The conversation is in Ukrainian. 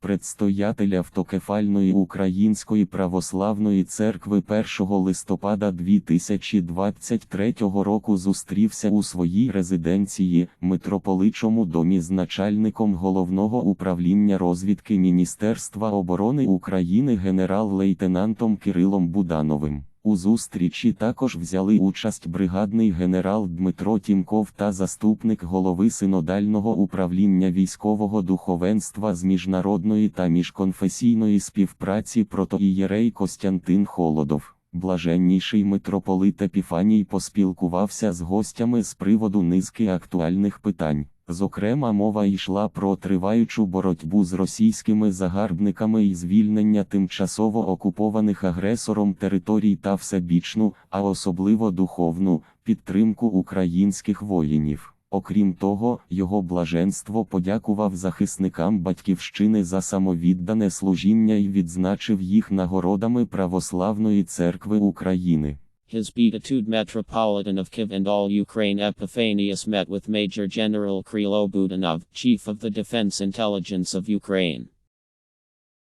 предстоятель автокефальної Української православної церкви 1 листопада 2023 року зустрівся у своїй резиденції, митрополичому домі з начальником головного управління розвідки Міністерства оборони України генерал-лейтенантом Кирилом Будановим. У зустрічі також взяли участь бригадний генерал Дмитро Тімков та заступник голови синодального управління військового духовенства з міжнародної та міжконфесійної співпраці протоієрей Костянтин Холодов. Блаженніший митрополит Епіфаній поспілкувався з гостями з приводу низки актуальних питань. Зокрема, мова йшла про триваючу боротьбу з російськими загарбниками і звільнення тимчасово окупованих агресором територій та всебічну, а особливо духовну, підтримку українських воїнів. Окрім того, його блаженство подякував захисникам батьківщини за самовіддане служіння і відзначив їх нагородами Православної церкви України. His Beatitude Metropolitan of Kiev and all Ukraine Epiphanius met with Major General Krilo Budanov, Chief of the Defense Intelligence of Ukraine.